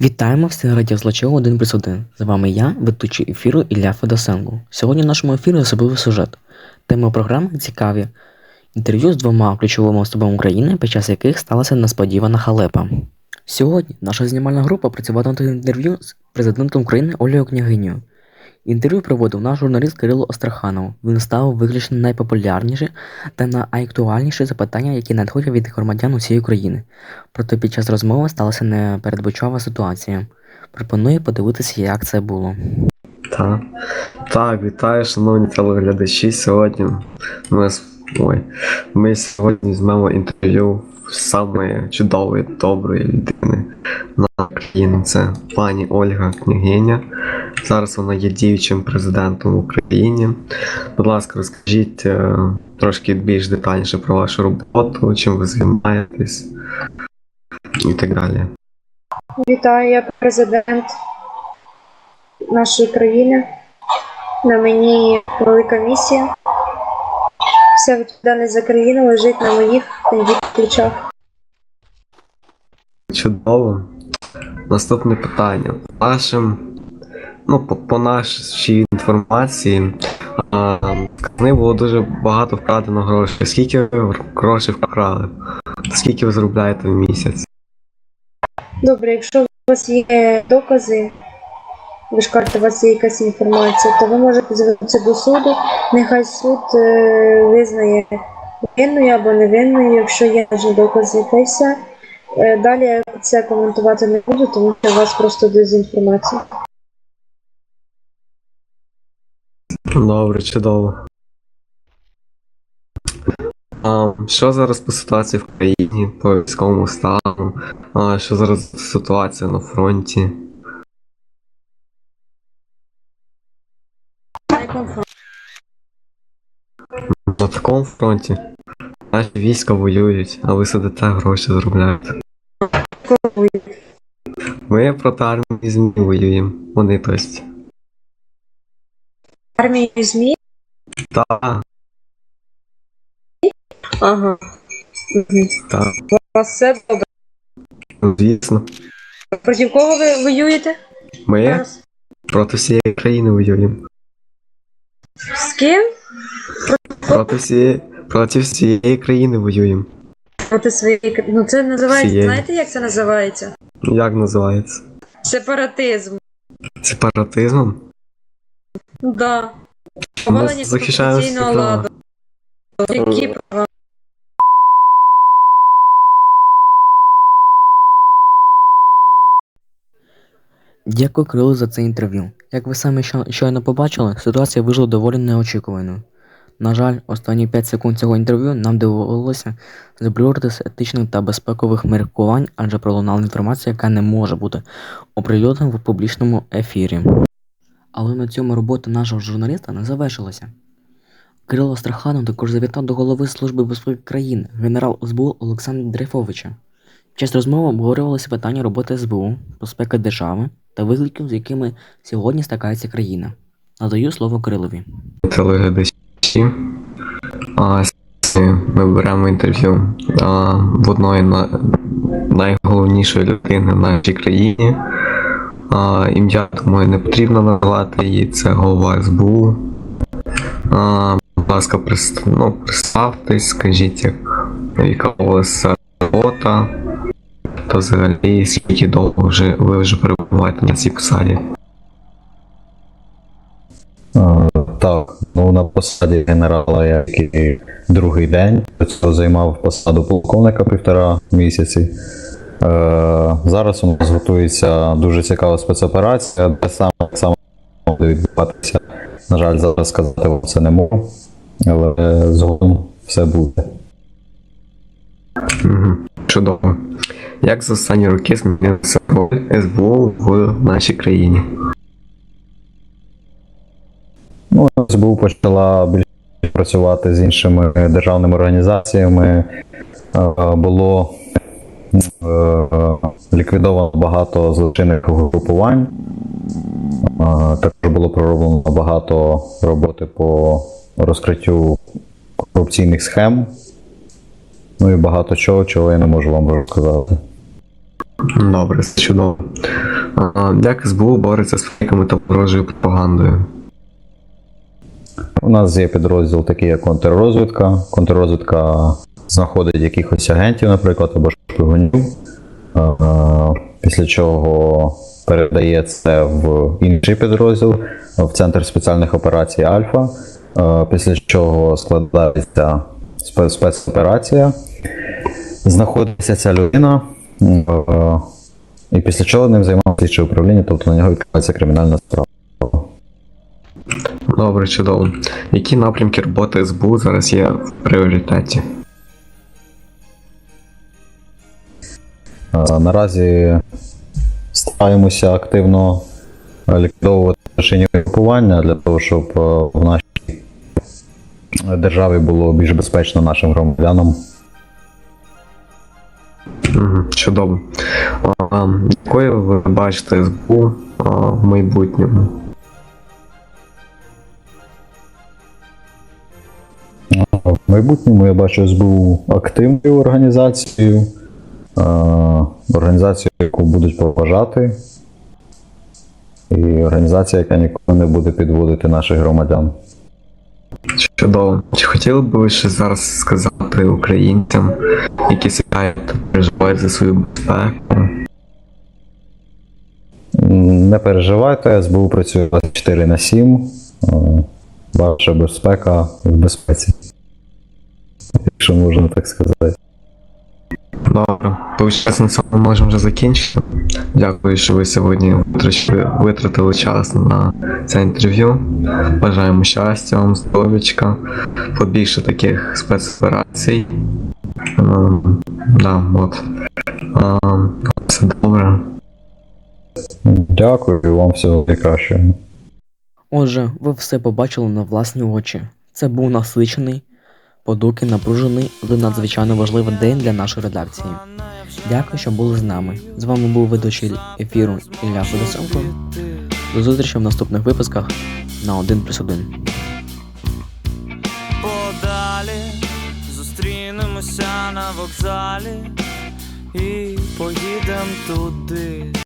Вітаємо всіх радіозлачів 1 плюс 1. З вами я, ведучий ефіру Ілля Федосенко. Сьогодні в нашому ефірі особливий сюжет. Теми програми цікаві. Інтерв'ю з двома ключовими особами України, під час яких сталася несподівана халепа. Сьогодні наша знімальна група працювала над інтерв'ю з президентом України Олею Княгиню. Інтерв'ю проводив наш журналіст Кирило Остраханов. Він ставив виключно найпопулярніші та найактуальніші запитання, які надходять від громадян усієї України. Проте під час розмови сталася непередбачова ситуація. Пропоную подивитися, як це було. Так. Так, вітаю, шановні телеглядачі. Сьогодні ми, ой, ми сьогодні візьмемо інтерв'ю самої чудової, доброї людини на країну. Це пані Ольга Княгиня. Зараз вона є діючим президентом в Україні. Будь ласка, розкажіть е, трошки більш детальніше про вашу роботу, чим ви займаєтесь і так далі. Вітаю, я президент нашої країни. На мені велика місія. Вся відповідальність за країну лежить на моїх плечах. Чудово. Наступне питання. Вашим, ну, по, по нашій інформації, а, з казни було дуже багато вкрадено грошей. Скільки ви грошей вкрали? Скільки ви заробляєте в місяць? Добре, якщо у вас є докази, ви ж кажете, у вас є якась інформація, то ви можете звернутися до суду. Нехай суд е, визнає винною або невинною, якщо є докази, та й все. Е, Далі я це коментувати не буду, тому що у вас просто дезінформація. Добре, чудово. А, що зараз по ситуації в країні, по військовому стану? А, що зараз ситуація на фронті? На такому фронті наші війська воюють, а ви сидите гроші заробляєте. Ми проти армії ЗМІ воюємо. Вони тобто. Армію ЗМІ? Так, Ага. Так, У вас все добре. звісно. Проти кого ви воюєте? Ми Зараз? проти всієї країни воюємо. З ким? Проти всієї, проти всієї країни воюємо. Проти своєї Ну це називається. Всієї. Знаєте, як це називається? Як називається? Сепаратизм. Сепаратизмом? Ну да. Повалення конституційного ладу. Які права? Дякую Кирилу за це інтерв'ю. Як ви самі щойно побачили, ситуація вийшла доволі неочікуваною. На жаль, останні 5 секунд цього інтерв'ю нам довелося заблюрити з етичних та безпекових міркувань, адже пролунала інформація, яка не може бути оприлюднена в публічному ефірі. Але на цьому робота нашого журналіста не завершилася. Кирило Страханов також завітав до голови Служби безпеки країни, генерал СБУ Олександра Дрейфовича. Під час розмови обговорювалися питання роботи СБУ, безпеки держави та викликів, з якими сьогодні стикається країна. Надаю слово Кирилові. А, ми беремо інтерв'ю в одної на, найголовнішої людини в нашій країні. Ім'я тому не потрібно називати її, це голова СБУ. Будь ласка, ну, представтесь, скажіть, як, яка у вас робота, та взагалі скільки довго вже ви вже перебуваєте на цій посаді. Так, ну на посаді генерала я тільки другий день. Цього займав посаду полковника півтора місяці. Е, зараз у нас готується дуже цікава спецоперація, де саме саме буде відбуватися. На жаль, зараз сказати вам це не можу, але згодом все буде. Чудово. Як за останні роки змінилася роль СБУ в нашій країні? Ну, СБУ почала більше працювати з іншими державними організаціями. Е, Було е, ліквідовано багато злочинних угрупувань. Е, Також було пророблено багато роботи по розкриттю корупційних схем. Ну і багато чого, чого я не можу вам розказати. Добре, чудово. Як СБУ бореться з фейками та ворожою пропагандою? У нас є підрозділ такий, як контррозвідка. Контррозвідка знаходить якихось агентів, наприклад, або шпигунів, після чого передає це в інший підрозділ, в центр спеціальних операцій Альфа, після чого складається спецоперація. Знаходиться ця людина, і після чого ним займається слідче управління, тобто на нього відкривається кримінальна справа. Добре, чудово. Які напрямки роботи СБУ зараз є в пріоритеті? Наразі стараємося активно ліквідовувати машині групування для того, щоб е, в нашій державі було більш безпечно нашим громадянам. Угу, чудово. Якою ви бачите СБУ в майбутньому? В майбутньому я бачу СБУ активною організацією, організацією, яку будуть поважати, і організація, яка ніколи не буде підводити наших громадян. Чудово. Чи хотіли б ви ще зараз сказати українцям, які сідають та переживають за свою безпеку? Не переживайте, СБУ працює 24 на 7. Е, Ваша безпека в безпеці. Якщо можна так сказати. Добре, Получається, на цьому можемо вже закінчити. Дякую, що ви сьогодні витратили час на це інтерв'ю. Бажаємо щастя вам, здоров'ячка, побільше таких спецоперацій. Ем, да, от. Ем, все добре. Дякую і вам всього найкращого. Отже, ви все побачили на власні очі. Це був насичений, подуки напружений, але надзвичайно важливий день для нашої редакції. Дякую, що були з нами. З вами був ведучий ефіру Ілля Федосенко. До зустрічі в наступних випусках на 1 плюс 1. подалі, зустрінемося на вокзалі і поїдем туди,